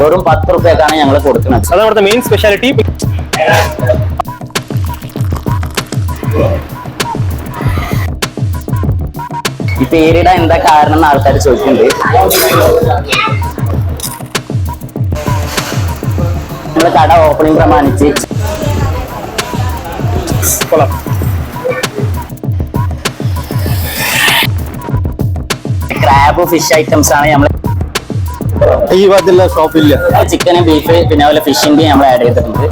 വെറും പത്ത് റുപ്യക്കാണ് ഞങ്ങൾ കൊടുക്കുന്നത്. അത് അവിടുത്തെ മെയിൻ സ്പെഷ്യാലിറ്റി ഈ പേരിടാൻ എന്താ കാരണം എന്ന് ആൾക്കാർ ചോദിക്കുന്നുണ്ട്. നമ്മൾ കട ഓപ്പണിംഗ് പ്രമാണിച്ച്. ക്രാബ് ഫിഷ് ഐറ്റംസ് ആണ് നമ്മൾ ഈ ഭാഗത്തുള്ള ഷോപ്പില്ല. ചിക്കന് ബീഫ് പിന്നെ അതുപോലെ ഫിഷിന്റെ നമ്മൾ ആഡ് ചെയ്തിട്ടുണ്ട്.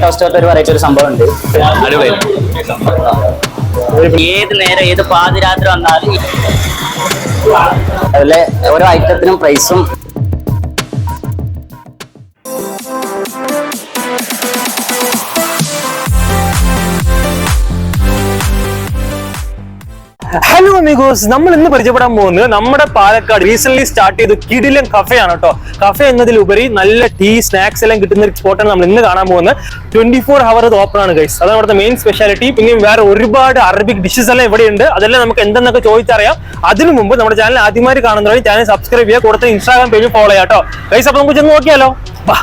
ടോസ്റ്റോട്ട് ഒരു വെറൈറ്റി ഒരു സംഭവം ഉണ്ട് ഏത് നേരം ഏത് പാതിരാത്രി വന്നാലും അതിലെ ഓരോ ഐറ്റത്തിനും പ്രൈസും ഹലോ അമിഗോസ് നമ്മൾ ഇന്ന് പരിചയപ്പെടാൻ പോകുന്നത് നമ്മുടെ പാലക്കാട് റീസെന്റ് സ്റ്റാർട്ട് ചെയ്ത കിടിലൻ കഫേ ആണ് കേട്ടോ കഫേ എന്നതിലുപരി നല്ല ടീ സ്നാക്സ് എല്ലാം കിട്ടുന്ന ഒരു സ്പോട്ടാണ് നമ്മൾ ഇന്ന് കാണാൻ പോകുന്നത്. ട്വന്റി ഫോർ ഹവർ ഇത് ഓപ്പൺ ആണ് ഗൈസ് അതാണ് ഇവിടുത്തെ മെയിൻ സ്പെഷ്യാലിറ്റി പിന്നെ വേറെ ഒരുപാട് അറബിക് ഡിഷസ് എല്ലാം ഇവിടെ ഉണ്ട് അതെല്ലാം നമുക്ക് എന്തെന്നൊക്കെ ചോദിച്ചറിയാം. അതിനു മുമ്പ് നമ്മുടെ ചാനൽ ആദ്യമായി കാണുന്നവരെ ചാനൽ സബ്സ്ക്രൈബ് ചെയ്യുക. കൊടുത്ത ഇൻസ്റ്റാഗ്രാം പേജ് ഫോളോ ചെയ്യാം കേട്ടോ ഗൈസ് അപ്പൊ നമുക്ക് ചെന്ന് നോക്കിയാലോ? വാ.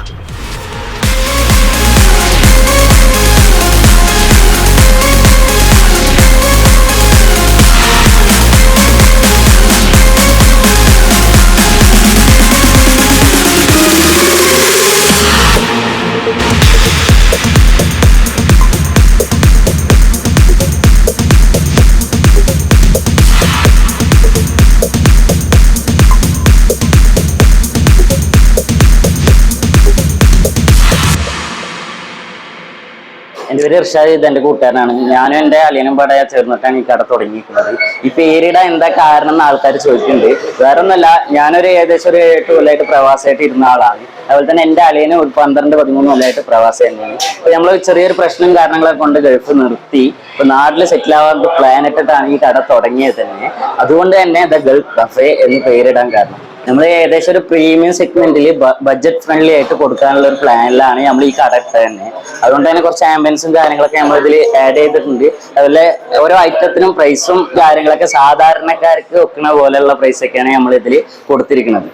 എന്റെ പേര് ഇർഷാദ് ഇത് എന്റെ കൂട്ടുകാരനാണ്. ഞാനും എന്റെ അളിയനും പടയ ചേർന്നിട്ടാണ് ഈ കട തുടങ്ങിയിരിക്കുന്നത് ഈ പേരിട എന്താ കാരണം എന്ന് ആൾക്കാർ ചോദിക്കുന്നുണ്ട്. വേറെ ഒന്നല്ല ഞാനൊരു ഏകദേശം ഒരു എട്ട് കൊല്ലമായിട്ട് പ്രവാസമായിട്ട് ഇരുന്ന ആളാണ്. അതുപോലെ തന്നെ എന്റെ അളിയന് ഒരു പന്ത്രണ്ട് പതിമൂന്ന് കൊല്ലമായിട്ട് പ്രവാസി തന്നെയാണ്. അപ്പൊ നമ്മൾ ചെറിയൊരു പ്രശ്നം കാരണങ്ങളൊക്കെ കൊണ്ട് ഗൾഫ് നിർത്തി. ഇപ്പൊ നാട്ടിൽ സെറ്റിൽ ആവാൻ പ്ലാൻ ഇട്ടിട്ടാണ് ഈ കട തുടങ്ങിയത് തന്നെ. അതുകൊണ്ട് തന്നെ ദ ഗൾഫ് കഫേ എന്ന് പേരിടാൻ കാരണം. നമ്മൾ ഏകദേശം ഒരു പ്രീമിയം സെഗ്മെന്റിൽ ബഡ്ജറ്റ് ഫ്രണ്ട്ലി ആയിട്ട് കൊടുക്കാനുള്ള ഒരു പ്ലാനിലാണ് നമ്മൾ ഈ കട ഇട്ടത് തന്നെ. അതുകൊണ്ട് തന്നെ കുറച്ച് ആംബുലൻസും കാര്യങ്ങളൊക്കെ നമ്മൾ ഇതിൽ ആഡ് ചെയ്തിട്ടുണ്ട്. അതുപോലെ ഓരോ ഐറ്റത്തിനും പ്രൈസും കാര്യങ്ങളൊക്കെ സാധാരണക്കാർക്ക് വെക്കുന്ന പോലെയുള്ള പ്രൈസൊക്കെയാണ് നമ്മൾ ഇതിൽ കൊടുത്തിരിക്കുന്നത്.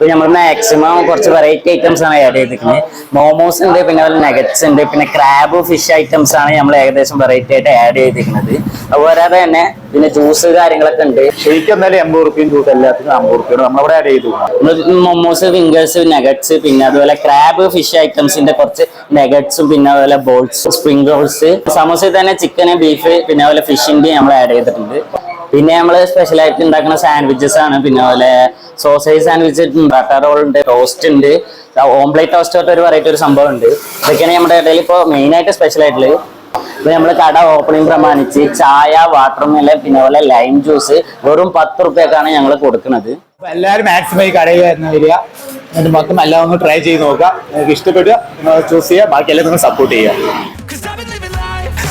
ഇപ്പൊ നമ്മൾ മാക്സിമം കുറച്ച് വെറൈറ്റി ഐറ്റംസ് ആണ് ആഡ് ചെയ്തിരിക്കുന്നത് മോമോസ് ഉണ്ട് പിന്നെ അതുപോലെ നെഗറ്റ്സ് ഉണ്ട് പിന്നെ ക്രാബ് ഫിഷ് ഐറ്റംസ് ആണ് നമ്മൾ ഏകദേശം വെറൈറ്റി ആയിട്ട് ആഡ് ചെയ്തിരിക്കുന്നത്. അതുപോലെ തന്നെ പിന്നെ ജ്യൂസ് കാര്യങ്ങളൊക്കെ ഉണ്ട്. ശരിക്കും എന്തായാലും എൺപത് റുപ്യം ജ്യൂസ് എല്ലാത്തിനും അമ്പത് റുപ്യാണ് നമ്മളവിടെ ആഡ് ചെയ്തു മൊമോസ് ഫിംഗേഴ്സ് നെഗറ്റ്സ് പിന്നെ അതുപോലെ ക്രാബ് ഫിഷ് ഐറ്റംസിന്റെ കുറച്ച് നെഗറ്റ്സും പിന്നെ അതുപോലെ ബോൾസ് സ്പ്രിംഗ് റോൾസ് സമോസയിൽ തന്നെ ചിക്കന് ബീഫ് പിന്നെ അതുപോലെ ഫിഷിന്റെ നമ്മൾ ആഡ് ചെയ്തിട്ടുണ്ട്. പിന്നെ നമ്മൾ സ്പെഷ്യലായിട്ട് ഉണ്ടാക്കുന്ന സാൻഡ്വിച്ചസ് ആണ്. പിന്നെ അതുപോലെ സോസേജ് സാൻഡ്വിച്ച് ബട്ടർ റോൾ ഉണ്ട് ടോസ്റ്റ് ഉണ്ട്. ഓംപ്ലേറ്റ് ടോസ്റ്റ് തൊട്ട് ഒരു വെറൈറ്റി ഒരു സംഭവം ഉണ്ട്. ഇതൊക്കെയാണ് നമ്മുടെ ഇടയിൽ ഇപ്പോൾ മെയിൻ ആയിട്ട് സ്പെഷ്യൽ ആയിട്ടുള്ളത്. ഇപ്പൊ നമ്മൾ കട ഓപ്പണിംഗ് പ്രമാണിച്ച് ചായ വാട്ടർ മെലൻ പിന്നെ അതുപോലെ ലൈം ജ്യൂസ് വെറും പത്ത് റുപ്യക്കാണ് ഞങ്ങൾ കൊടുക്കുന്നത്. എല്ലാവരും മാക്സിമം ഈ കടയിൽ വരുന്ന വരിക. എന്നിട്ട് മൊത്തം എല്ലാം ഒന്ന് ട്രൈ ചെയ്ത് നോക്കുക. നിങ്ങൾക്ക് ഇഷ്ടപ്പെടുക ചൂസ് ചെയ്യുക. ബാക്കി എല്ലാം നിങ്ങൾ സപ്പോർട്ട് ചെയ്യുക.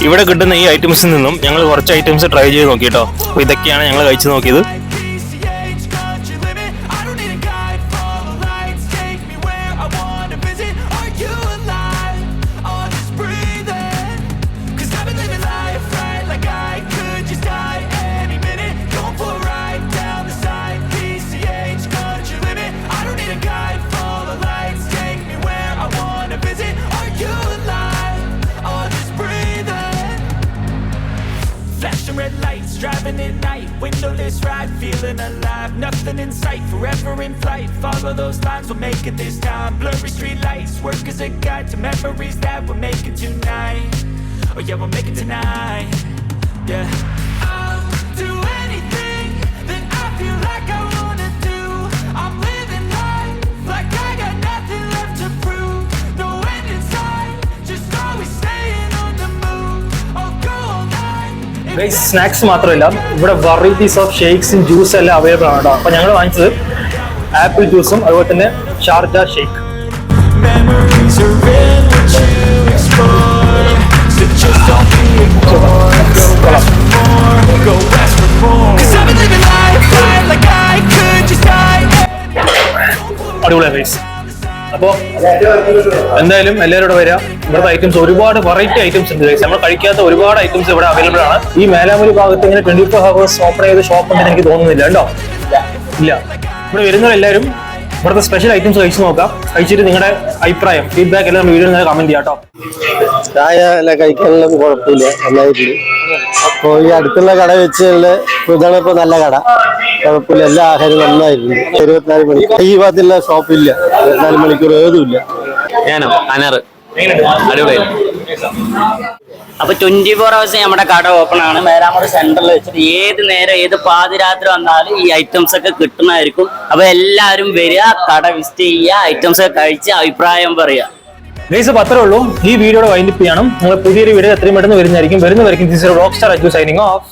ഇവിടെ കിട്ടുന്ന ഈ ഐറ്റംസിൽ നിന്നും ഞങ്ങൾ കുറച്ച് ഐറ്റംസ് ട്രൈ ചെയ്ത് നോക്കി അപ്പോൾ ഇതൊക്കെയാണ് ഞങ്ങൾ കഴിച്ചു നോക്കിയത്. Red lights, driving at night. Windowless ride, feeling alive. Nothing in sight, forever in flight. Follow those lines, we'll make it this time. Blurry street lights, work as a guide to memories that we're making tonight. Oh yeah, we'll make it tonight. Yeah. I'll do anything that I feel like I snacks മാത്രമല്ല ഇവിടെ varieties of ഷേക്സും juice എല്ലാം available ആണ് കേട്ടോ അപ്പൊ ഞങ്ങൾ വാങ്ങിച്ചത് apple ജ്യൂസും അതുപോലെ തന്നെ ഷാർജ ഷേക്ക്. അടിപൊളിയാണ് അപ്പോൾ എന്തായാലും എല്ലാവരും വരിക. ഇവിടുത്തെ ഐറ്റംസ് ഒരുപാട് വെറൈറ്റി ഐറ്റംസ് ഉണ്ട് നമ്മൾ കഴിക്കാത്ത ഒരുപാട് ഐറ്റംസ് ഇവിടെ അവൈലബിൾ ആണ്. ഈ മേലാമൂരി ഭാഗത്ത് ഇങ്ങനെ ട്വന്റി ഫോർ ഹവേഴ്സ് ഓപ്പൺ ചെയ്ത ഷോപ്പ് ഉണ്ടെന്ന് എനിക്ക് തോന്നുന്നില്ല. കേട്ടോ ഇല്ല. ഇവിടെ വരുന്നവരെല്ലാവരും ഇവിടുത്തെ സ്പെഷ്യൽ ഐറ്റംസ് കഴിച്ചു നോക്കാം. കഴിച്ചിട്ട് നിങ്ങളുടെ അഭിപ്രായം ഫീഡ്ബാക്ക് എല്ലാം വീഡിയോ നിങ്ങൾ കമന്റ് ചെയ്യാം കേട്ടോ. ചായ എല്ലാം കഴിക്കാനൊന്നും കുഴപ്പമില്ല നന്നായിട്ടുണ്ട്. അപ്പോൾ ഈ അടുത്തുള്ള കട വെച്ചുള്ള ഇതാണ് ഇപ്പൊ നല്ല കട. കുഴപ്പമില്ല എല്ലാ ആഹാരവും നന്നായിട്ടുണ്ട്. ഇരുപത്തിനാല് മണിക്കൂർ. ഈ ഭാഗത്തുള്ള ഷോപ്പില്ല ഇരുപത്തിനാല് മണിക്കൂർ ഏതുമില്ല ഞാനോ? അനറ്. അടിപൊളിയായി. അപ്പൊ ട്വന്റി ഫോർ അവേഴ്സ് നമ്മുടെ കട ഓപ്പൺ ആണ്. മേലാമൂട് സെന്ററിൽ വെച്ചിട്ട് ഏത് നേരം ഏത് പാതിരാത്രി വന്നാലും ഈ ഐറ്റംസ് ഒക്കെ കിട്ടുന്നതായിരിക്കും. അപ്പൊ എല്ലാവരും വരിക കട വിസിറ്റ് ചെയ്യുക ഐറ്റംസ് ഒക്കെ കഴിച്ച് അഭിപ്രായം പറയുക. ഗൈസ് അപ്പൊ അത്രേ ഉള്ളൂ. ഈ വീഡിയോയുടെ വൈൻഡിപ്പ് ചെയ്യണം. നിങ്ങൾ പുതിയൊരു വീഡിയോ എത്രയും പെട്ടെന്ന് വരുന്നതായിരിക്കും. This rock star Aju signing off